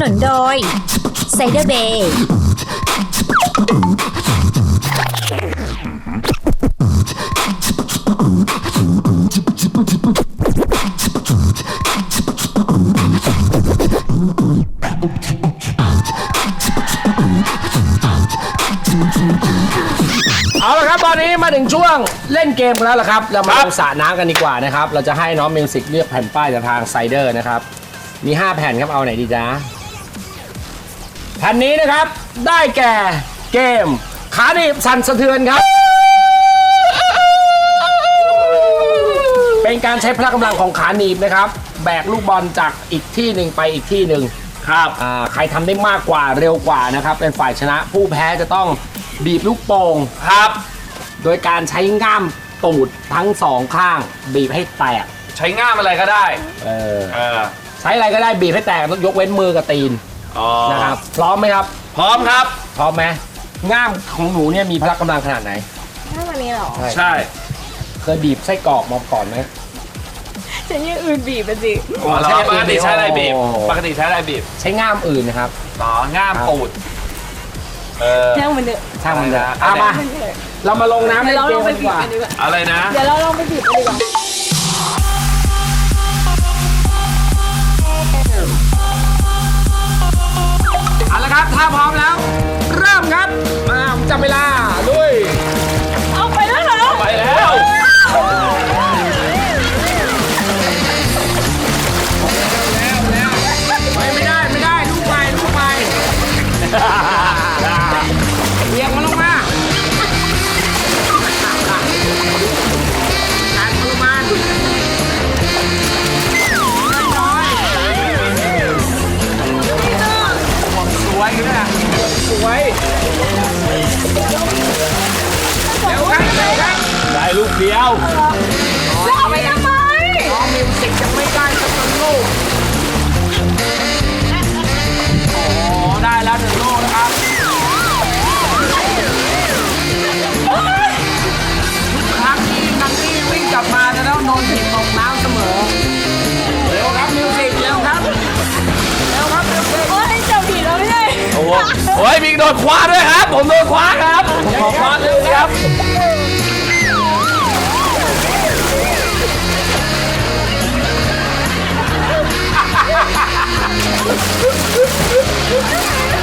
นุนโดยไซเดอร์เบย์เอาละครับตอนนี้มาถึงช่วงเล่นเกมกันแล้วล่ะครับ เรามาลงสระน้ำกันดีกว่านะครับ เราจะให้น้องมิวสิกเลือกแผ่นป้ายจากทางไซเดอร์นะครับ มี 5 แผ่นครับ เอาไหนดีจ๊ะ แผ่นนี้นะครับได้แก่เกมขาดิบสั่นสะเทือนครับ เป็นการใช้พละกำลังของขาหนีบนะครับ แบกลูกบอลจากอีกที่หนึ่งไปอีกที่หนึ่งครับอ่าใครทำได้มากกว่าเร็วกว่านะครับ เป็นฝ่ายชนะผู้แพ้จะต้องบีบลูกโป่งครับ โดยการใช้ง่ามตูดทั้งสองข้างบีบให้แตก ใช้ง่ามอะไรก็ได้ เออ เออ ใช้อะไรก็ได้บีบให้แตกต้องยกเว้นมือกับตีน อ๋อนะครับพร้อมไหมครับ พร้อมครับ พร้อมไหมง่ามของหนูเนี่ยมีพละกำลังขนาดไหนถ้าวันนี้เหรอใช่ เคยบีบไส้กรอกมาก่อนไหมฉันยังอื่นบีบไปสิอ๋อเหรอปกติใช้อะไรบีบโอ้ปกติใช้อะไรบีบใช้ง่ามอื่นนะครับต่อง่ามปูดเออช่างมันเถอะช่างมันเถอะอะไรนะเอามามันเถอะเรามาลงน้ำเดี๋เล่ยวนเราเกลองมไปกันดีบีกบว่ากันดีกว่าอะไรนะ เดี๋ยวเราลองไปบีบ ถ้าพร้อมแล้ว เริ่มครับมาจับเวลา โอ้ยมีโดนคว้าด้วยครับ ผมโดนคว้าครับผมขอคว้าด้วยครับ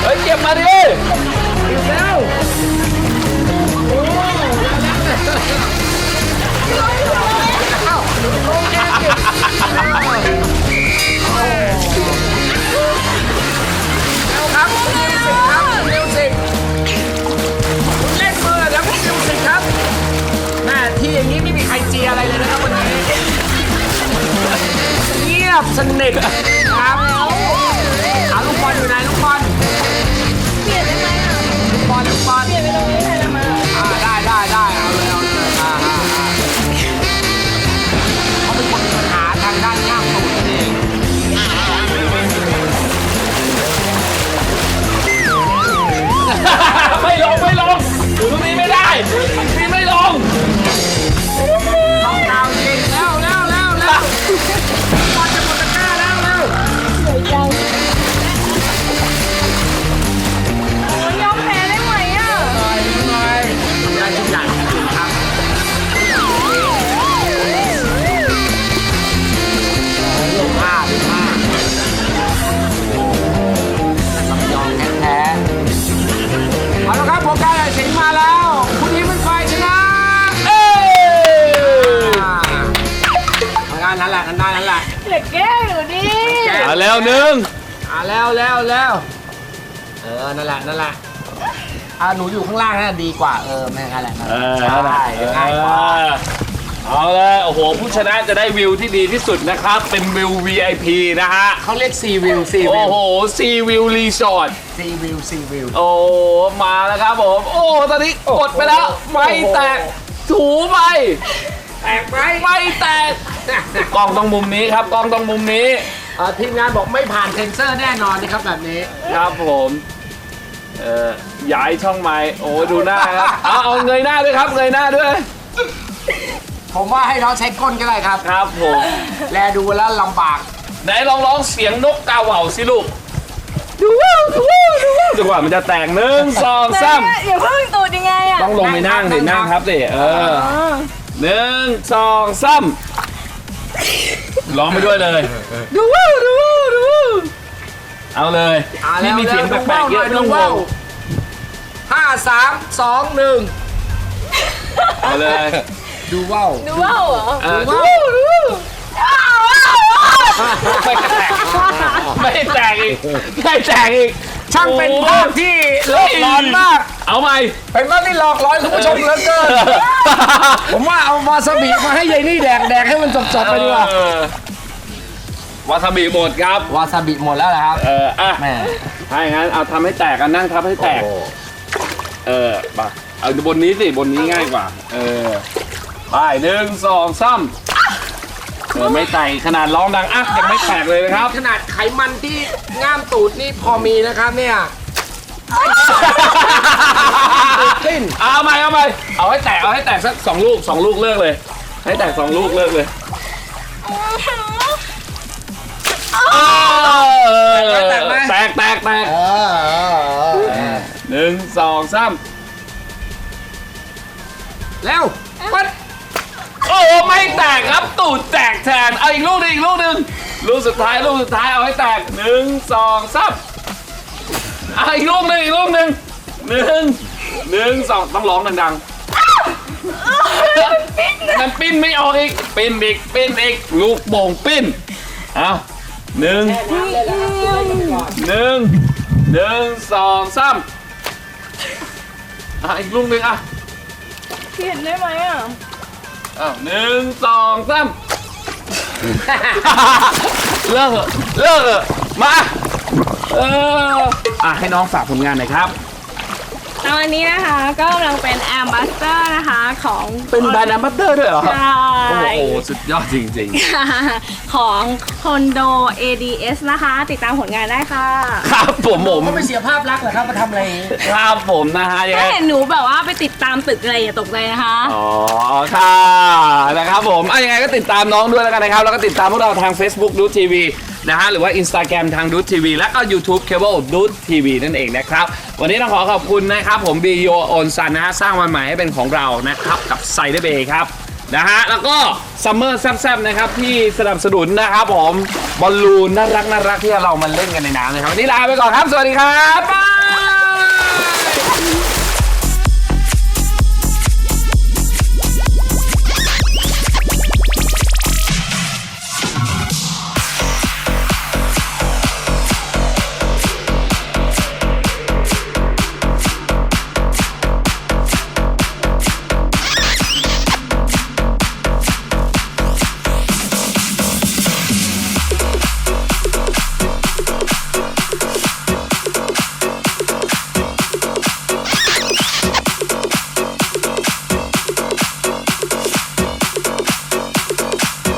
เฮ้ยเก็บมาดิเร็วเร็วครับ บสนิทครับเอาลูกบอลอยู่ไหน แล้วหนึ่งอ่าแล้วแล้วแล้วเออนั่นแหละนั่นแหละอ่าหนูอยู่ข้างล่างน่าดีกว่าเออไม่งั้นแหละนั่นเอแหละอใช่ง่ายกว่าเออเอาเลยโอ้โหผู้ชนะจะได้วิวที่ดีที่สุดนะครับ เป็นวิว VIP นะฮะ เขาเรียกซีวิวซีวิโอ้วโหซีวิวรีสอร์ท ซีวิวซีวิว โอ้ มาแล้วครับผม โอ้ ตอนนี้กดไปแล้วโอ้โหไม่แตก ถูไป แตกไหมไม่แตก กล้องต้องมุมนี้ครับ กล้องต้องมุมนี้ เอ่อทีมงานบอกไม่ผ่านเซ็นเซอร์แน่นอนนะครับแบบนี้ ครับผม เออย้ายช่องไม้โอ้ดูหน้าครับเอาเอาเงยหน้าด้วยครับเงยหน้าด้วยผมว่าให้น้องใช้ก้นก็ได้ครับ ครับผม แลดูแล้วลำบากไหนลองร้องเสียงนกกาเหว่าสิลูก ดูว้าวดูว้าวดูว้าวจังหวะมันจะแตกหนึ่งสองสามอย่าเพิ่งตูดยังไงอะต้องลงไปนั่งดินั่งครับดิเออหนึ่งสองสาม ร้องไปด้วยเลย ดูว้าวดูว้าวดูว้าวเอาเลยอ่าที่มีเสียงแปลกๆเยอะไม่ดูต้องห่วว่างวห้าสามสองหนึ่งเอาเลยดูว่าวดูว่าวเหรอเออดูดูว่าวไม่แตกไม่แตกอีกไม่แตกอีกช่างเป็นภาพที่หลอกหลอนมาก เอาใหม่ เป็นภาพที่หลอกหลอนคุณผู้ชมเหลือเกิน ผมว่าเอาวาซาบิมาให้ยายนี่แดกแดกให้มันจบๆไปดีกว่า เออวาซาบิหมดครับ วาซาบิหมดแล้วนะครับ เอออะแม่ ถ้าอย่างนั้นเอาทำให้แตกกันนั่งทับให้แตกโอ้เออไปเอาบนนี้สิ บนนี้ง่ายกว่า เออไปหนึ่งสองสามเออไม่แตกขนาดร้องดังอะยังไม่แตกเลยนะครับ ขนาดไขมันที่ง่ามตูดนี่พอมีนะครับเนี่ย ขึ้นเอาใหม่เอาใหม่เอาให้แตกเอาให้แตกสักสองลูกสองลูกเลิกเลย ให้แตกสองลูกเลิกเลยเออแตกแตกแตกแตกเออเออเออหนึ่งสองสามแล้วปัดโอ้ไม่แตกครับตูดแตกแทนเอาอีกลูกหนึงอีกลูกหนึงลูกสุดท้ายลูกสุดท้ายเอาให้แตกหนึ่งสองสามเอาอีกลูกหนึงอีกลูกหนึงหนึ่งหนึ่งสองต้องร้องดังๆมันปิ้นไม่ออกอีกปิ้นอีกปิ้นอีกลูกโป่งปิ้นเอาหนึ่งหนึ่งหนึ่งสองสามอะอีกลูกหนึงอะเขียนได้ไหมอะอ้าวหนึ่งสองสามเลิกเถอะเลิกเถอะมา เอออะให้น้องฝากผลงานหน่อยครับ ตอนนี้นะคะก็กำลังเป็นแอมบัสเตอร์นะคะของ เป็นแบรนด์แอมบัสเตอร์ด้วยเหรอใช่ โอ้โหสุดยอดจริง ของคอนโด ADS นะคะ ติดตามผลงานได้ค่ะๆ ครับผมผมก็ไม่เสียภาพลักษณ์เหรอครับมาทำอะไรอย่างนี้ ครับผมนะฮะยังไงถ้าเห็นหนูแบบว่าไปติดตามตึกอะไรอย่าตกใจนะคะ อ๋อค่ะนะครับผมอะยังไงก็ติดตามน้องด้วยแล้วกันนะครับ แล้วก็ติดตามพวกเราทาง Facebook ดูทีวี นะฮะหรือว่า Instagram ทางดูดทีวีแล้วก็ YouTube Cable ดูดทีวีนั่นเองนะครับ วันนี้ต้องขอขอบคุณนะครับ ผมบีโยโอนซันนะฮะสร้างวันใหม่ให้เป็นของเรานะครับ กับไซเดเบย์ครับนะฮะแล้วก็ซัมเมอร์แซ่บๆนะครับที่สนับสนุนนะครับผมบอลลูนน่ารักน่ารักที่เรามาเล่นกันในน้ำนะครับวันนี้ลาไปก่อนครับ สวัสดีครับบ๊าย